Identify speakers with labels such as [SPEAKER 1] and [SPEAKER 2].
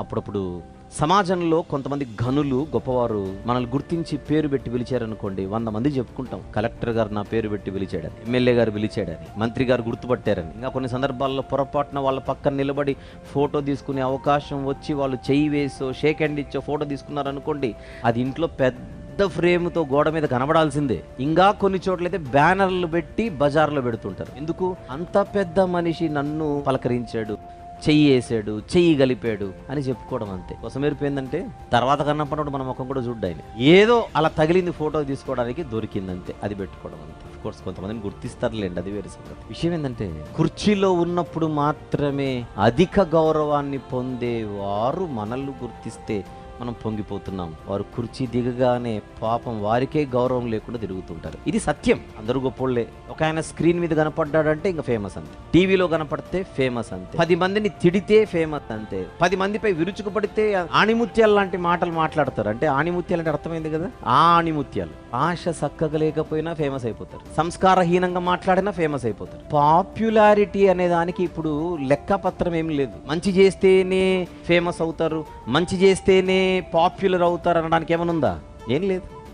[SPEAKER 1] అప్పుడప్పుడు సమాజంలో కొంతమంది ఘనులు గొప్పవారు మనల్ని గుర్తించి పేరు పెట్టి పిలిచారనుకోండి వంద మంది చెప్పుకుంటాం. కలెక్టర్ గారు నా పేరు పెట్టి పిలిచాడని ఎమ్మెల్యే గారు పిలిచాడని మంత్రి గారు గుర్తుపట్టారని. ఇంకా కొన్ని సందర్భాల్లో పొరపాటున వాళ్ళ పక్కన నిలబడి ఫోటో తీసుకునే అవకాశం వచ్చి వాళ్ళు చెయ్యి వేసో షేక్ హ్యాండ్ ఇచ్చో ఫోటో తీసుకున్నారనుకోండి అది ఇంట్లో పెద్ద ఫ్రేమ్తో గోడ మీద కనబడాల్సిందే. ఇంకా కొన్ని చోట్లయితే బ్యానర్లు పెట్టి బజార్లో పెడుతుంటారు. ఎందుకు? అంత పెద్ద మనిషి నన్ను పలకరించాడు. చెయ్యి వేసాడు చెయ్యి గలిపాడు అని చెప్పుకోవడం అంతే. ఏంటంటే తర్వాత కన్నప్పటినప్పుడు మన ముఖం కూడా చూడ్డాయని. ఏదో అలా తగిలింది ఫోటో తీసుకోవడానికి దొరికిందంతే అది పెట్టుకోవడం అంతే. కోర్స్ కొంతమందిని గుర్తిస్తారులేండి అది వేరే సంగతి. విషయం ఏంటంటే కుర్చీలో ఉన్నప్పుడు మాత్రమే అధిక గౌరవాన్ని పొందేవారు మనల్ని గుర్తిస్తే మనం పొంగిపోతున్నాం. వారు కుర్చీ దిగగానే పాపం వారికే గౌరవం లేకుండా తిరుగుతుంటారు. ఇది సత్యం. అందరూ గొప్పోళ్ళే. ఒక ఆయన స్క్రీన్ మీద కనపడ్డాడంటే ఇంకా ఫేమస్ అంతే. టీవీలో కనపడితే ఫేమస్ అంతే. పది మందిని తిడితే ఫేమస్ అంతే. పది మందిపై విరుచుకుపడితే ఆణిముత్యాలు లాంటి మాటలు మాట్లాడతారు. అంటే ఆణిముత్యాలు అంటే అర్థమైంది కదా? ఆ ఆణిముత్యాలు. ఆశ చక్కగా లేకపోయినా ఫేమస్ అయిపోతారు. సంస్కారహీనంగా మాట్లాడినా ఫేమస్ అయిపోతారు. పాపులారిటీ అనే దానికి ఇప్పుడు లెక్కపత్రం ఏం లేదు. మంచి చేస్తేనే ఫేమస్ అవుతారు మంచి చేస్తేనే పాపులర్ అవుతారు అనడానికి ఏమైనా ఉందా ఏం లేదు.